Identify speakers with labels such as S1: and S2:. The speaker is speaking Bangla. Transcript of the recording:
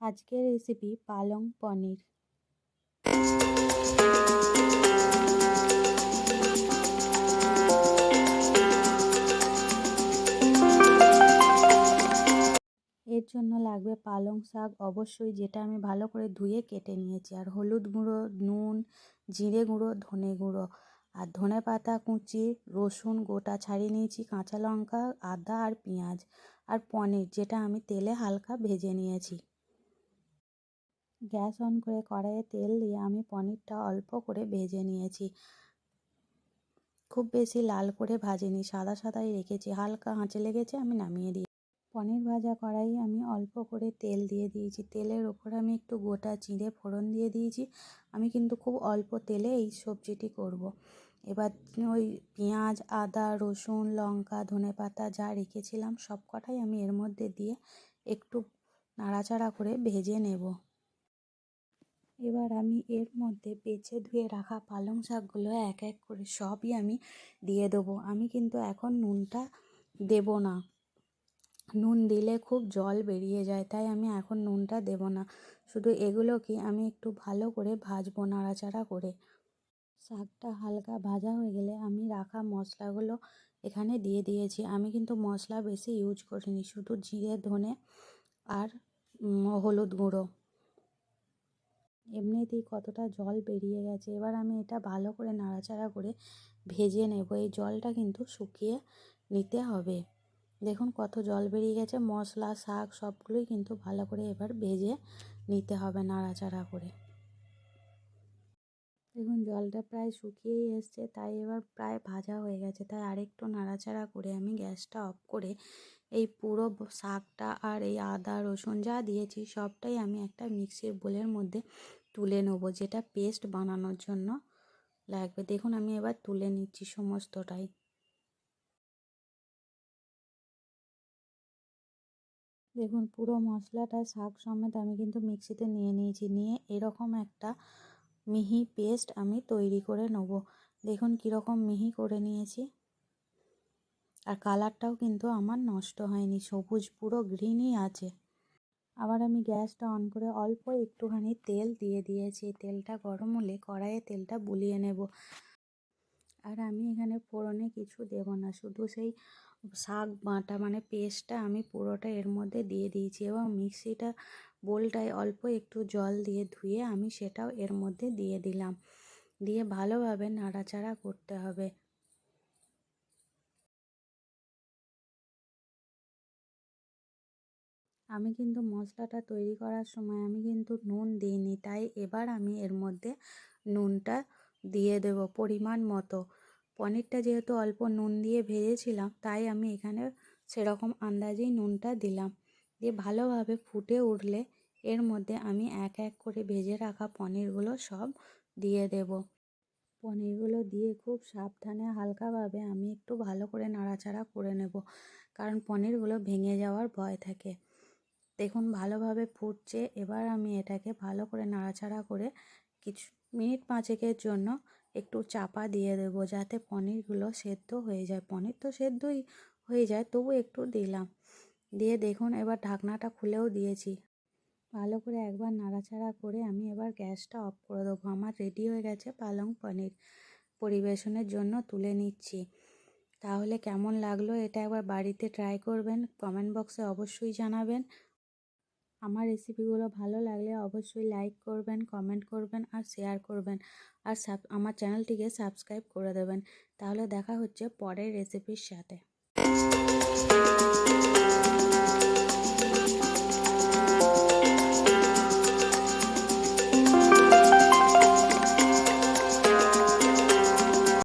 S1: আজকের রেসিপি পালং পনির। এর জন্য লাগবে পালং শাক। অবশ্যই যেটা আমি ভালো করে ধুয়ে কেটে নিয়েছি। আর হলুদ গুঁড়ো, নুন, জিরে গুঁড়ো, ধনে গুঁড়ো। আর ধনে পাতা, কুচি, রসুন গোটা ছাড়িয়ে নিয়েছি, কাঁচা লঙ্কা, আদা আর পেঁয়াজ। আর পনির, যেটা আমি তেলে হালকা ভেজে নিয়েছি। গ্যাস অন করে কড়াইয়ে তেল দিয়ে আমি পনিরটা অল্প করে ভেজে নিয়েছি। খুব বেশি লাল করে ভাজিনি, সাদা সাদাই রেখেছি, হালকা আঁচে লেগেছে, আমি নামিয়ে দিই পনির ভাজা কড়াই আমি অল্প করে তেল দিয়ে দিয়েছি। তেলের ওপর আমি একটু গোটা চিঁড়ে ফোড়ন দিয়ে দিয়েছি। আমি কিন্তু খুব অল্প তেলে এই সবজিটি করব। এবার ওই পেঁয়াজ, আদা, রসুন, লঙ্কা ধনে পাতা যা রেখেছিলাম সব কটাই আমি এর মধ্যে দিয়ে একটু নাড়াচাড়া করে ভেজে নেব। এবার আমি এর মধ্যে বেছে ধুয়ে রাখা পালং শাকগুলো এক এক করে সবই আমি দিয়ে দেবো। আমি কিন্তু এখন নুনটা দেব না। নুন দিলে খুব জল বেরিয়ে যায়, তাই আমি এখন নুনটা দেব না। শুধু এগুলোকে আমি একটু ভালো করে ভাজবো নাড়াচাড়া করে। শাকটা হালকা ভাজা হয়ে গেলে আমি রাখা মশলাগুলো এখানে দিয়ে দিয়েছি। আমি কিন্তু মশলা বেশি ইউজ করিনি, শুধু জিরে, ধনে আর হলুদ গুঁড়ো। এমনিতেই কতটা জল বেরিয়ে গেছে। এবার আমি এটা ভালো করে নাড়াচাড়া করে ভেজে নেব। এই জলটা কিন্তু শুকিয়ে নিতে হবে। দেখুন কত জল বেরিয়ে গেছে। মশলা, শাক সবগুলোই কিন্তু ভালো করে এবার ভেজে নিতে হবে নাড়াচাড়া করে। দেখুন জলটা প্রায় শুকিয়েই এসছে, তাই এবার প্রায় ভাজা হয়ে গেছে। তাই আরেকটু নাড়াচাড়া করে আমি গ্যাসটা অফ করে এই পুরো শাকটা আর এই আদা, রসুন যা দিয়েছি সবটাই আমি একটা মিক্সির বোলের মধ্যে তুলে নেব, যেটা পেস্ট বানানোর জন্য লাগবে। দেখুন, আমি এবার তুলে নিচ্ছি সমস্তটাই। দেখুন, পুরো মশলাটা, শাক সমেত আমি কিন্তু মিক্সিতে নিয়ে নিয়েছি। নিয়ে এরকম একটা মিহি পেস্ট আমি তৈরি করে নেব। দেখুন, কীরকম মিহি করে নিয়েছি। আর কালারটাও কিন্তু আমার নষ্ট হয়নি, সবুজ পুরো গ্রিনই আছে। আবার আমি গ্যাসটা অন করে অল্প একটুখানি তেল দিয়ে দিয়েছি। তেলটা গরম হলে কড়াইয়ে তেলটা বুলিয়ে নেব। আর আমি এখানে ফোড়নে কিছু দেব না, শুধু সেই শাক বাটা মানে পেস্টটা আমি পুরোটা এর মধ্যে দিয়ে দিয়েছি এবং মিক্সিটা বোলটায় অল্প একটু জল দিয়ে ধুয়ে আমি সেটাও এর মধ্যে দিয়ে দিলাম। দিয়ে ভালোভাবে নাড়াচাড়া করতে হবে। আমি কিন্তু মশলাটা তৈরি করার সময় আমি কিন্তু নুন দিইনি, তাই এবার আমি এর মধ্যে নুনটা দিয়ে দেব পরিমাণ মতো। পনিরটা যেহেতু অল্প নুন দিয়ে ভেজেছিলাম, তাই আমি এখানে সেরকম আন্দাজেই নুনটা দিলাম। দিয়ে ভালোভাবে ফুটে উঠলে এর মধ্যে আমি এক এক করে ভেজে রাখা পনিরগুলো সব দিয়ে দেব। পনিরগুলো দিয়ে খুব সাবধানে হালকাভাবে আমি একটু ভালো করে নাড়াচাড়া করে নেব, কারণ পনিরগুলো ভেঙে যাওয়ার ভয় থাকে। দেখুন, ভালোভাবে ফুটছে। এবার আমি এটাকে ভালো করে নাড়াচাড়া করে কিছু মিনিট পাঁচেকের জন্য একটু চাপা দিয়ে দেব যাতে পনিরগুলো সেদ্ধ হয়ে যায়। পনির তো সেদ্ধই হয়ে যায়, তবু একটু দিলাম। দিয়ে দেখুন, এবার ঢাকনাটা খুলেও দিয়েছি। ভালো করে একবার নাড়াচাড়া করে আমি এবার গ্যাসটা অফ করে দেবো। আমার রেডি হয়ে গেছে পালং পনির পরিবেশনের জন্য তুলে নিচ্ছি। তাহলে কেমন লাগল এটা একবার বাড়িতে ট্রাই করবেন, কমেন্ট বক্সে অবশ্যই জানাবেন। আমার রেসিপিগুলো ভালো লাগলে অবশ্যই লাইক করবেন কমেন্ট করবেন আর শেয়ার করবেন। আর সাব আমার চ্যানেলটিকে সাবস্ক্রাইব করে দেবেন। তাহলে দেখা হচ্ছে পরের রেসিপির সাথে।